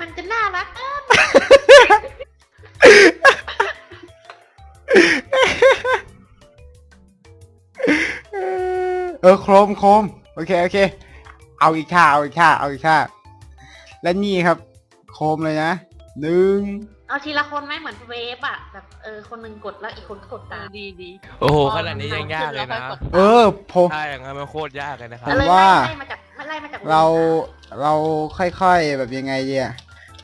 มันจะน่ารักเออเออโครมโครมโอเค โอเค เอาอีกท่าเอาอีกท่าเอาอีกท่าและนี่ครับ โครมเลยนะหนึ่งเอาทีละคนไหมเหมือนเวฟอะแบบเออคนหนึ่งกดแล้วอีกคนก็กดเอตาอมดีดีโอ้โหขนาดนี้ยังยากเลยนะ เออผมถ้าอย่างนั้นมันโคตรยากเลยนะครัผบมเลยว่า ไล่มาจากไล่มาจากเรา เราค่อยๆแบบยังไงเดีย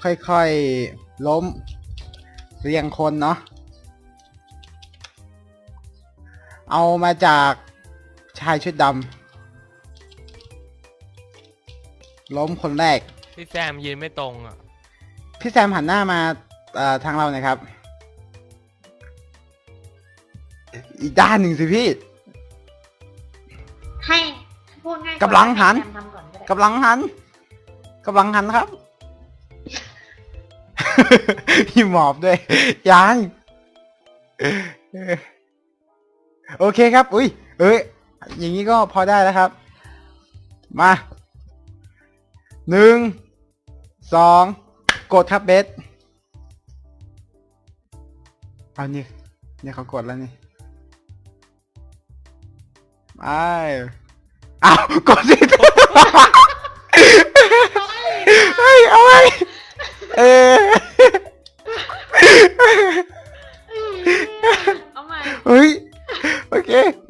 ค่อยๆล้ม เรียงคนเนาะเอามาจากชายชุดดำล้มคนแรก พี่แซมยืนไม่ตรงอะ พี่แซมหันหน้ามาเอ่อทางเราหน่อยครับ อีกด้านหนึ่งสิพี่ ให้พูดง่ายกำลังหันให้แซมทำก่อนก็ได้กำลังหัน กำลังหันครับ พี่หมอบด้วย ยัง โอเคครับ อุ้ย เอ้ย อย่างนี้ก็พอได้แล้วครับ มา หนึ่ง สอง กดครับเบสเอานี่เนี่ยเขากดแล้วนี่ไปอ้าวกดสิ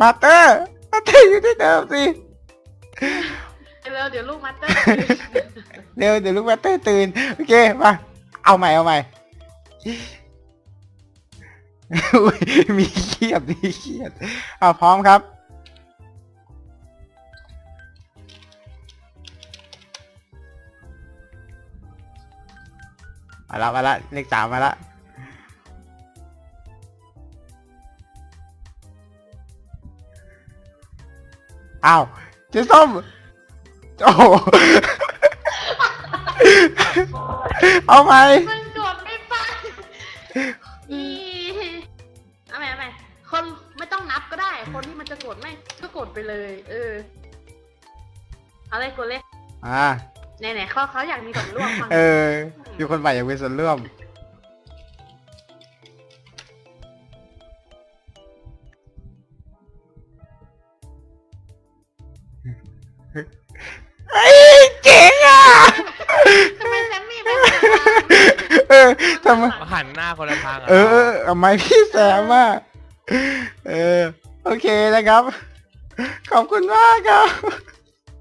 มาเตอร์มาเตอร์อยู่ที่เดิมสิเร็วเดี๋ยวลูกมาสเตอร์เร็วเดี๋ยวลูกมาเตอร์ตื่นโอเคมาเอาใหม่เอาใหม่อุ๊ยมีเครียดมีเครียดเอาพร้อมครับมาละมาละเลขสามมาละ อ้าวเจ๊ส้มโอ้โหเอาไหมมันกดไม่ไปอีเอาใหม่เอาใหม่คนไม่ต้องนับก็ได้ คนที่มันจะกดไม่ก็กดไปเลย เออ เอาเลยกดเลยอ่าไหนๆเขาเขาอยากมีส่วนร่วมฟัง เออมีคนใหม่อยากมีส่วนร่วม เฮ้ยเจ๋งอะทำไมแซมมี่ไม่ทำเออทำไมหันหน้าคนละทางอะเออเออทำไมพี่แซมอะเออ โอเคนะครับ ขอบคุณมากครับ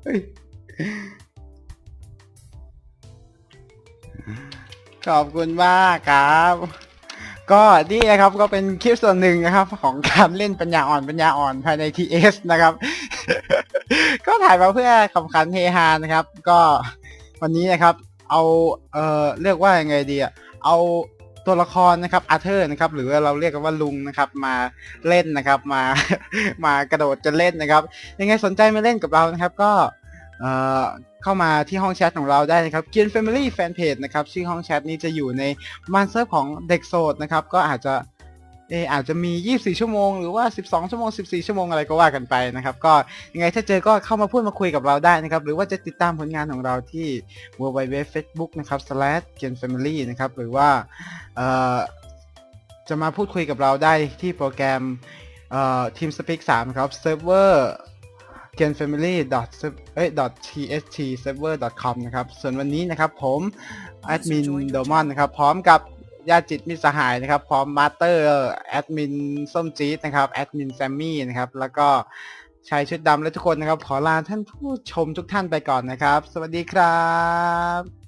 เฮ้ยขอบคุณมากครับ ก็นี่นะครับก็เป็นคลิปส่วนหนึ่งนะครับ ของการเล่นปัญญาอ่อนปัญญาอ่อนภายใน TS นะครับ ก็ถ่ายมาเพื่อขำขันเฮฮานะครับ ก็วันนี้นะครับ เอาเอ่อเรียกว่ายังไงดีอะเอาตัวละครนะครับอาเธอร์นะครับ หรือเราเรียกกันว่าลุงนะครับ มาเล่นนะครับ มา มากระโดดจะเล่นนะครับ ยังไงสนใจมาเล่นกับเรานะครับ ก็เอ่อเข้ามาที่ห้องแชทของเราได้นะครับเกียน Family Fanpage นะครับ ชื่อห้องแชทนี้จะอยู่ในมันเซิร์ฟของเด็กโสดนะครับ ก็อาจจะ เอออาจจะมี 24 ชั่วโมงหรือว่า 12 ชั่วโมง 14 ชั่วโมงอะไรก็ว่ากันไปนะครับ ก็ยังไงถ้าเจอก็เข้ามาพูดมาคุยกับเราได้นะครับ หรือว่าจะติดตามผลงานของเราที่ w w w Facebook นะครับ slash g e n family นะครับ หรือว่าเอ่อจะมาพูดคุยกับเราได้ที่โปรแกรมเอ่อ TeamSpeak 3ครับ server g e n family dot เอ้ย dot tst server dot com นะครับ ส่วนวันนี้นะครับผมแอดมินโดมอนนะครับ พร้อมกับ ญาติจิตมิตรสหายนะครับ พร้อมมาสเตอร์แอดมินส้มจี๊ดนะครับแอดมินแซมมี่นะครับ แล้วก็ชายชุดดำและทุกคนนะครับ ขอลาท่านผู้ชมทุกท่านไปก่อนนะครับ สวัสดีครับ